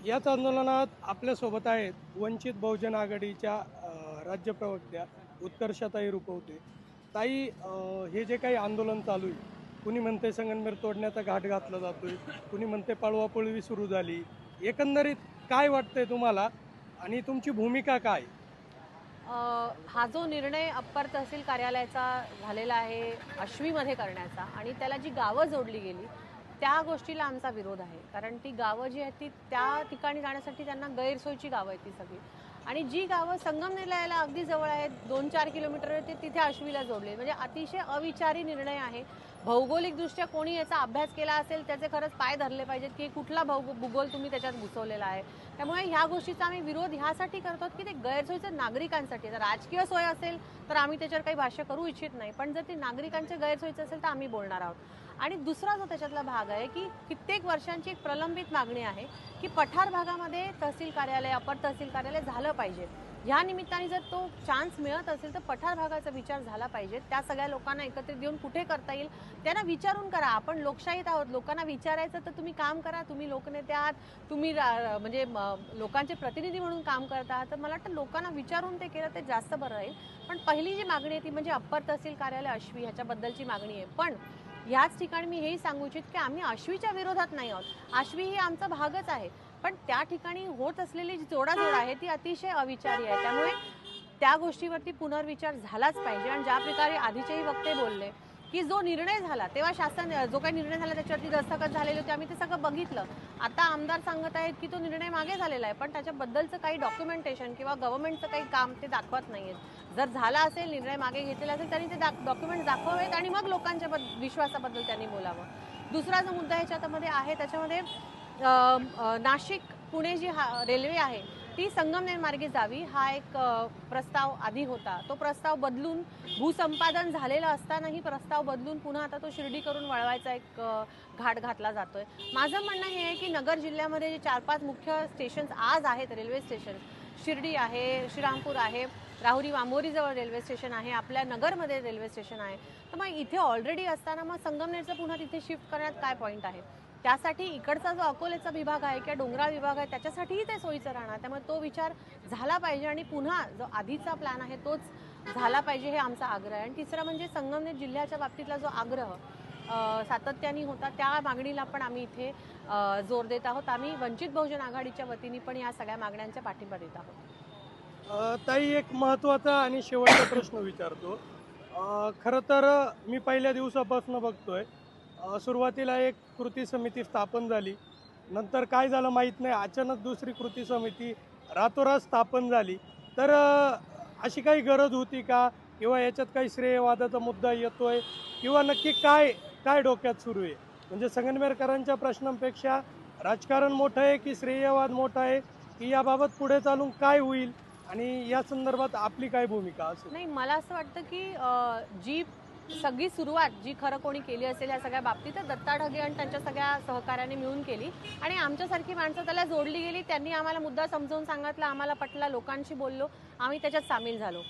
याच आंदोलनात आपल्यासोबत आहेत वंचित बहुजन आघाडीच्या राज्य प्रवक्त्या उत्कर्षताई रुपवते. ताई हे जे काही आंदोलन चालू आहे कुणी म्हणते संगनमेर तोडण्याचा घाट घातला जातोय कुणी म्हणते पळवापळवी सुरू झाली एकंदरीत काय वाटतंय तुम्हाला आणि तुमची भूमिका काय? हा जो निर्णय अप्पर तहसील कार्यालयाचा झालेला आहे आश्वीमध्ये करण्याचा आणि त्याला जी गावं जोडली गेली त्या गोष्टीला आमचा विरोध आहे. कारण ती गावं जी आहेत ती त्या ठिकाणी जाण्यासाठी त्यांना गैरसोयीची गावं आहेत ती सगळी. आणि जी गावं संगमनेरला अगदी जवळ आहेत दोन चार किलोमीटर ते तिथे आश्वीला जोडले. म्हणजे अतिशय अविचारी निर्णय आहे. भौगोलिकदृष्ट्या कोणी याचा अभ्यास केला असेल त्याचे खरंच पाय धरले पाहिजेत की कुठला भौगो भूगोल तुम्ही त्याच्यात घुसवलेला आहे. त्यामुळे ह्या गोष्टीचा आम्ही विरोध ह्यासाठी करतो की ते गैरसोयीचं नागरिकांसाठी. जर राजकीय सोय असेल तर आम्ही त्याच्यावर काही भाष्य करू इच्छित नाही. पण जर ती नागरिकांच्या गैरसोयीचं असेल तर आम्ही बोलणार आहोत. आणि दुसरा जो त्याच्यातला भाग आहे की कित्येक वर्षांची एक प्रलंबित मागणी आहे की पठार भागामध्ये तहसील कार्यालय अपर तहसील कार्यालय झालं पाहिजे. ह्या निमित्ताने जर तो चान्स मिळत असेल तर पठार भागाचा विचार झाला पाहिजे. त्या सगळ्या लोकांना एकत्रित येऊन कुठे करता येईल त्यांना विचारून करा. आपण लोकशाहीत आहोत लोकांना विचारायचं तर तुम्ही काम करा. तुम्ही लोकनेते आहात तुम्ही म्हणजे म- लोकांचे प्रतिनिधी म्हणून काम करत आहात. तर मला वाटतं लोकांना विचारून ते केलं ते जास्त बरं राहील. पण पहिली जी मागणी आहे ती म्हणजे अप्पर तहसील कार्यालय अश्वी ह्याच्याबद्दलची मागणी आहे. पण याच ठिकाणी मी हेही सांगू इच्छित की आम्ही आश्वीच्या विरोधात नाही आहोत. आश्वी ही आमचा भागच आहे. पण त्या ठिकाणी होत असलेली जी जोडाजोड आहे ती अतिशय अविचारी आहे. त्यामुळे त्या गोष्टीवरती पुनर्विचार झालाच पाहिजे. आणि ज्या प्रकारे आधीचेही वक्ते बोलले की जो निर्णय झाला तेव्हा शासन जो काही निर्णय झाला त्याच्यावरती दस्तखत झालेले होते. आम्ही ते सगळं बघितलं. आता आमदार सांगत आहेत की तो निर्णय मागे झालेला आहे पण त्याच्याबद्दलचं काही डॉक्युमेंटेशन किंवा गव्हर्नमेंटचं काही काम ते दाखवत नाही आहेत जर झाला असेल निर्णय मागे घेतलेला असेल त्यांनी ते डॉक्युमेंट दाखवावेत आणि मग लोकांच्या बद्द- विश्वासाबद्दल त्यांनी बोलावं. दुसरा जो मुद्दा ह्याच्यामध्ये आहे त्याच्यामध्ये नाशिक पुणे जी हा रेल्वे आहे ती संगमनेर मार्गे जावी. हा एक प्रस्ताव आधी होता. तो प्रस्ताव बदलून भूसंपादन झालेलं असतानाही प्रस्ताव बदलून पुन्हा आता तो शिर्डी करून वळवायचा एक घाट घातला जातोय. माझं म्हणणं हे आहे की नगर जिल्ह्यामध्ये जे चार पाच मुख्य स्टेशन्स आज आहेत रेल्वे स्टेशन शिर्डी आहे श्रीरामपूर आहे राहुरी वांबोरीजवळ रेल्वे स्टेशन आहे आपल्या नगरमध्ये रेल्वे स्टेशन आहे. तर मग इथे ऑलरेडी असताना मग संगमनेरचं पुन्हा तिथे शिफ्ट करण्यात काय पॉईंट आहे? त्यासाठी इकडचा जो अकोलेचा विभाग आहे किंवा डोंगराळ विभाग आहे त्याच्यासाठीही ते सोयीचं राहणार. त्यामुळे तो विचार झाला पाहिजे आणि पुन्हा जो आधीचा प्लॅन आहे तोच झाला पाहिजे हे आमचा आग्रह आहे. आणि तिसरं म्हणजे संगमनेर जिल्ह्याच्या बाबतीतला जो आग्रह सातत्याने होता त्या मागणीला पण आम्ही इथे जोर देत आहोत. आम्ही वंचित बहुजन आघाडीच्या वतीने पण या सगळ्या मागण्यांच्या पाठिंबा देत आहोत. ताई एक महत्त्वाचा आणि शेवटचा प्रश्न विचारतो. खरं तर मी पहिल्या दिवसापासून बघतोय सुरुवातीला एक कृती समिती स्थापन झाली. नंतर काय झालं माहीत नाही. अचानक दुसरी कृती समिती रातोरात स्थापन झाली. तर अशी काही गरज होती का? किंवा याच्यात काही श्रेयवादाचा मुद्दा येतोय? किंवा नक्की काय काय डोक्यात सुरू आहे? म्हणजे संगनमेरकरांच्या प्रश्नांपेक्षा राजकारण मोठं आहे की श्रेयवाद मोठा आहे? की याबाबत पुढे चालून काय होईल? आणि या संदर्भात आपली काय भूमिका असेल? नाही मला असं वाटतं की जी सगळी सुरुवात जी खरं कोणी केली असेल या सगळ्या बाबतीत तर दत्ता ढगे आणि त्यांच्या सगळ्या सहकार्याने मिळून केली. आणि आमच्यासारखी माणसं त्याला जोडली गेली. त्यांनी आम्हाला मुद्दा समजावून सांगितला. आम्हाला पटला लोकांशी बोललो. आम्ही त्याच्यात सामील झालो.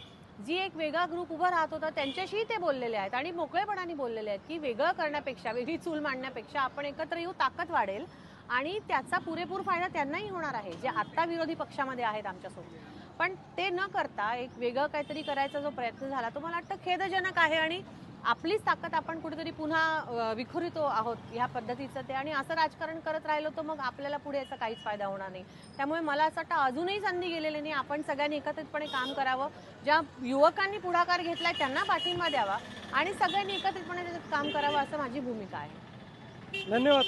जी एक वेगळा ग्रुप उभा राहत होता त्यांच्याशीही ते बोललेले आहेत आणि मोकळेपणाने बोललेले आहेत की वेगळं करण्यापेक्षा वेगळी चूल मांडण्यापेक्षा आपण एकत्र येऊ ताकद वाढेल आणि त्याचा पुरेपूर फायदा त्यांनाही होणार आहे जे आत्ता विरोधी पक्षामध्ये आहेत आमच्यासोबत. पण ते न करता एक वेगळं काहीतरी करायचा जो प्रयत्न झाला तो मला वाटतं खेदजनक आहे आणि आपलीच ताकद आपण कुठेतरी पुन्हा विखुरितो आहोत ह्या पद्धतीचं ते आणि असं राजकारण करत राहिलो तर मग आपल्याला पुढे याचा काहीच फायदा होणार नाही. त्यामुळे मला असं वाटतं अजूनही संधी गेलेली नाही. आपण सगळ्यांनी एकत्रितपणे काम करावं. ज्या युवकांनी पुढाकार घेतलाय त्यांना पाठिंबा द्यावा आणि सगळ्यांनी एकत्रितपणे त्याच्यात काम करावं असं माझी भूमिका आहे. धन्यवाद